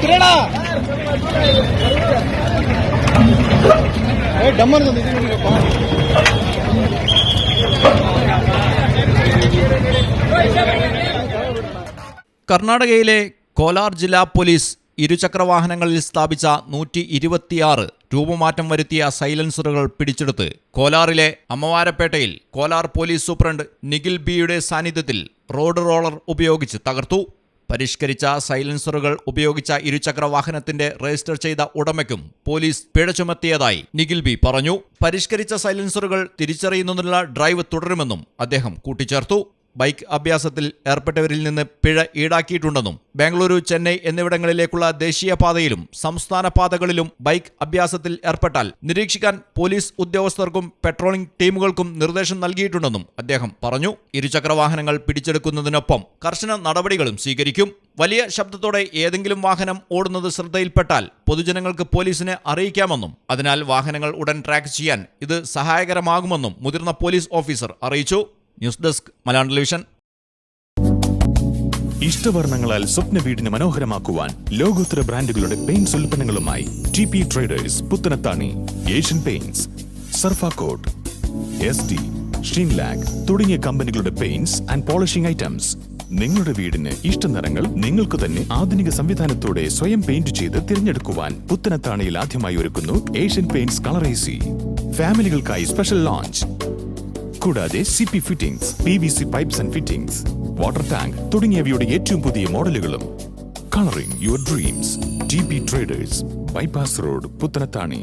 ತಿರಣ ಏ ಡಮ್ಮರ್ കർണാടകയിലെ കോലാർ ജില്ലാ പോലീസ് ഇരുചക്രവാഹനങ്ങളിൽ സ്ഥാപിച്ച നൂറ്റി ഇരുപത്തിയാറ് രൂപമാറ്റം വരുത്തിയ സൈലൻസറുകൾ പിടിച്ചെടുത്ത് കോലാറിലെ അമ്മവാരപ്പേട്ടയിൽ കോലാർ പോലീസ് സൂപ്രണ്ട് നിഖിൽ ബിയുടെ സാന്നിധ്യത്തിൽ റോഡ് റോളർ ഉപയോഗിച്ച് തകർത്തു പരിഷ്കരിച്ച സൈലൻസറുകൾ ഉപയോഗിച്ച ഇരുചക്ര വാഹനത്തിന്റെ രജിസ്റ്റർ ചെയ്ത ഉടമയ്ക്കും പോലീസ് പിഴ ചുമത്തിയതായി നിഖിൽ ബി പറഞ്ഞു. പരിഷ്കരിച്ച സൈലൻസറുകൾ തിരിച്ചറിയുന്നതിനുള്ള ഡ്രൈവ് തുടരുമെന്നും അദ്ദേഹം കൂട്ടിച്ചേർത്തു. ബൈക്ക് അഭ്യാസത്തിൽ ഏർപ്പെട്ടവരിൽ നിന്ന് പിഴ ഈടാക്കിയിട്ടുണ്ടെന്നും ബാംഗ്ലൂരു ചെന്നൈ എന്നിവിടങ്ങളിലേക്കുള്ള ദേശീയപാതയിലും സംസ്ഥാന പാതകളിലും ബൈക്ക് അഭ്യാസത്തിൽ ഏർപ്പെട്ടാൽ നിരീക്ഷിക്കാൻ പോലീസ് ഉദ്യോഗസ്ഥർക്കും പെട്രോളിംഗ് ടീമുകൾക്കും നിർദ്ദേശം നൽകിയിട്ടുണ്ടെന്നും അദ്ദേഹം പറഞ്ഞു. ഇരുചക്രവാഹനങ്ങൾ പിടിച്ചെടുക്കുന്നതിനൊപ്പം കർശന നടപടികളും സ്വീകരിക്കും. വലിയ ശബ്ദത്തോടെ ഏതെങ്കിലും വാഹനം ഓടുന്നത് ശ്രദ്ധയിൽപ്പെട്ടാൽ പൊതുജനങ്ങൾക്ക് പോലീസിനെ അറിയിക്കാമെന്നും അതിനാൽ വാഹനങ്ങൾ ഉടൻ ട്രാക്ക് ചെയ്യാൻ ഇത് സഹായകരമാകുമെന്നും മുതിർന്ന പോലീസ് ഓഫീസർ അറിയിച്ചു. News desk Malayalam television. ഇഷ്ടവർണങ്ങളാൽ സ്വപ്ന വീടിന് മനോഹരമാക്കുവാൻ ലോകോത്തര ബ്രാൻഡുകളുടെ paints ഉൽപ്പന്നങ്ങളുമായി T P Traders Puthanathani Asian Paints Surfacoat S D Sheenlac തുടങ്ങിയ കമ്പനികളുടെ പെയിന്റ്സ് ആൻഡ് പോളിഷിംഗ് ഐറ്റംസ്. നിങ്ങളുടെ വീടിന് ഇഷ്ട നിറങ്ങൾ നിങ്ങൾക്ക് തന്നെ ആധുനിക സംവിധാനത്തോടെ സ്വയം പെയിന്റ് ചെയ്ത് തിരഞ്ഞെടുക്കുവാൻ പുത്തനത്താണിയിൽ ആദ്യമായി ഒരുക്കുന്നു ഏഷ്യൻ പെയിന്റ്സ് കളറേസി ഫാമിലികൾക്കായി സ്പെഷ്യൽ ലോഞ്ച്. കൂടാതെ C P fittings P V C pipes and fittings water tank തുടങ്ങിയവയുടെ ഏറ്റവും പുതിയ മോഡലുകളും. Colouring your dreams T P Traders bypass road Puthanathani.